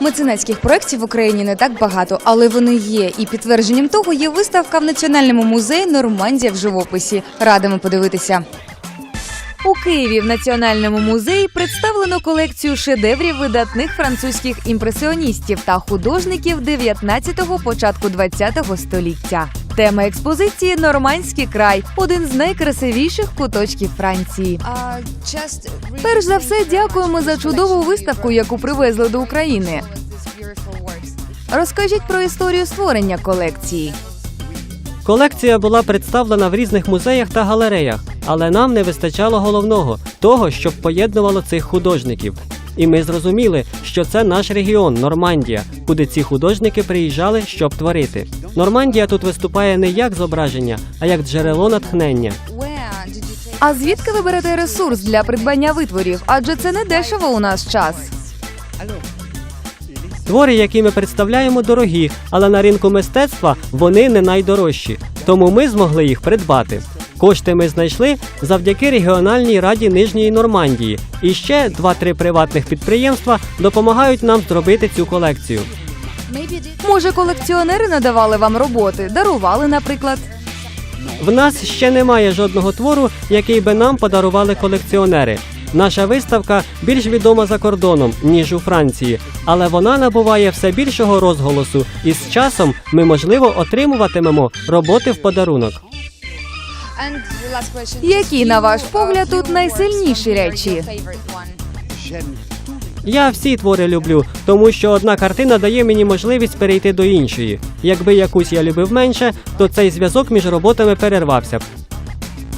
Меценатських проєктів в Україні не так багато, але вони є. І підтвердженням того є виставка в Національному музеї Нормандія в живописі. Радимо подивитися. У Києві в Національному музеї представлено колекцію шедеврів видатних французьких імпресіоністів та художників 19-го, початку 20-го століття. Тема експозиції Нормандський край один з найкрасивіших куточків Франції. Перш за все, дякуємо за чудову виставку, яку привезли до України. Розкажіть про історію створення колекції. Колекція була представлена в різних музеях та галереях, але нам не вистачало головного того, щоб поєднувало цих художників. І ми зрозуміли, що це наш регіон Нормандія, куди ці художники приїжджали, щоб творити. Нормандія тут виступає не як зображення, а як джерело натхнення. А звідки ви берете ресурс для придбання витворів? Адже це не дешево у наш час. Твори, які ми представляємо, дорогі, але на ринку мистецтва вони не найдорожчі. Тому ми змогли їх придбати. Кошти ми знайшли завдяки регіональній раді Нижньої Нормандії. І ще два-три приватних підприємства допомагають нам зробити цю колекцію. Може, колекціонери надавали вам роботи, дарували, наприклад. В нас ще немає жодного твору, який би нам подарували колекціонери. Наша виставка більш відома за кордоном, ніж у Франції, але вона набуває все більшого розголосу, і з часом ми, можливо, отримуватимемо роботи в подарунок. Які, на ваш погляд, тут найсильніші речі? Я всі твори люблю, тому що одна картина дає мені можливість перейти до іншої. Якби якусь я любив менше, то цей зв'язок між роботами перервався б.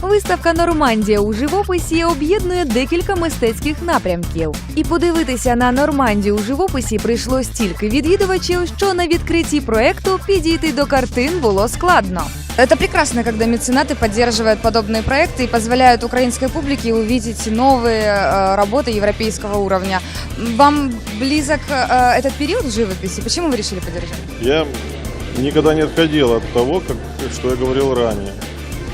Виставка Нормандія у живописі об'єднує декілька мистецьких напрямків. І подивитися на Нормандію у живописі прийшло стільки відвідувачів, що на відкритті проекту підійти до картин було складно. Это прекрасно, когда меценаты поддерживают подобные проекты и позволяют украинской публике увидеть новые э, работы европейского уровня. Вам близок э, этот период живописи? Почему вы решили поддержать? Я никогда не отходил от того, как, что я говорил ранее.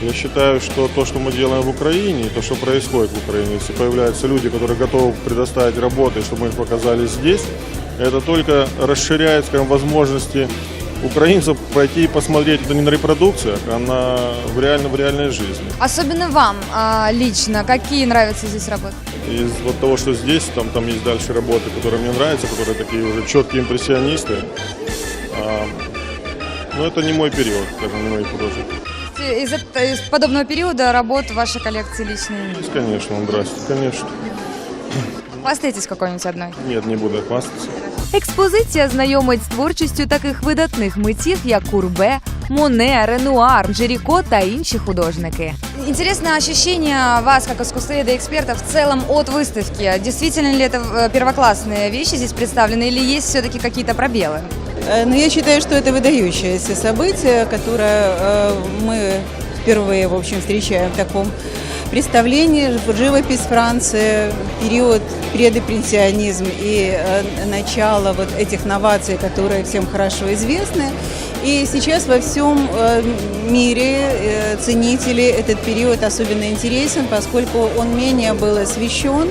Я считаю, что то, что мы делаем в Украине, то, что происходит в Украине, если появляются люди, которые готовы предоставить работы, чтобы мы их показали здесь, это только расширяет, скажем, возможности украинцев пойти и посмотреть это не на репродукциях, а на, в, реально, в реальной жизни. Особенно вам а, лично, какие нравятся здесь работы? Из вот того, что здесь, там, там есть дальше работы, которые мне нравятся, которые такие уже четкие импрессионисты. А, но это не мой период, скажем, не мои художники. Из, из подобного периода работ вашей коллекции личные. Есть, конечно, здрасте, конечно. Хвастаетесь какой-нибудь одной? Нет, не буду хвастаться. Експозиція знайомить з творчістю таких видатних митців, як Курбе, Моне, Ренуар, Джеріко та інші художники. Интересно ощущение вас, как искусствоведа и эксперта, в целом от выставки. Действительно ли это э, первоклассные вещи здесь представлены или есть все-таки какие-то пробелы? Э, Но я считаю, что это выдающееся событие, которое э, мы впервые, в общем, встречаем в таком представлении. Живопись Франции, период предимпрессионизм и э, начало вот этих новаций, которые всем хорошо известны. И сейчас во всем э, мире э, ценители этот период особенно интересен, поскольку он менее был освещен.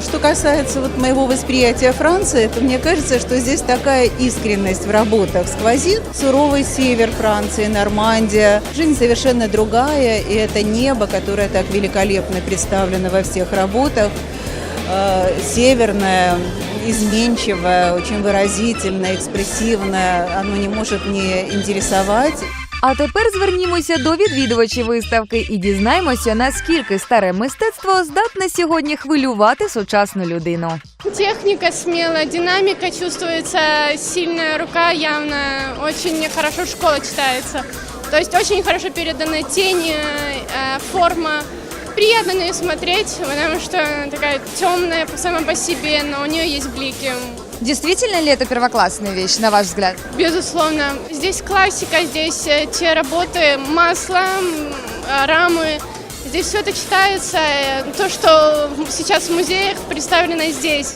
Что касается вот моего восприятия Франции, то мне кажется, что здесь такая искренность в работах сквозит. Суровый север Франции, Нормандия. Жизнь совершенно другая, и это небо, которое так великолепно представлено во всех работах, э, северное, изменчивое, очень выразительное, экспрессивное, оно не может не интересовать. А тепер звернімося до відвідувачів виставки і дізнаємося, наскільки старе мистецтво здатне сьогодні хвилювати сучасну людину. Техника смелая, динамика чувствуется, сильная рука явно, очень хорошо школа читается. То есть очень хорошо переданы тени, э, форма. Приятно на нее смотреть, потому что она такая темная сама по себе, но у нее есть блики. Действительно ли это первоклассная вещь, на ваш взгляд? Безусловно. Здесь классика, здесь э, те работы, масло, м, э, рамы. Здесь все это читается. э, То, что сейчас в музеях представлено здесь.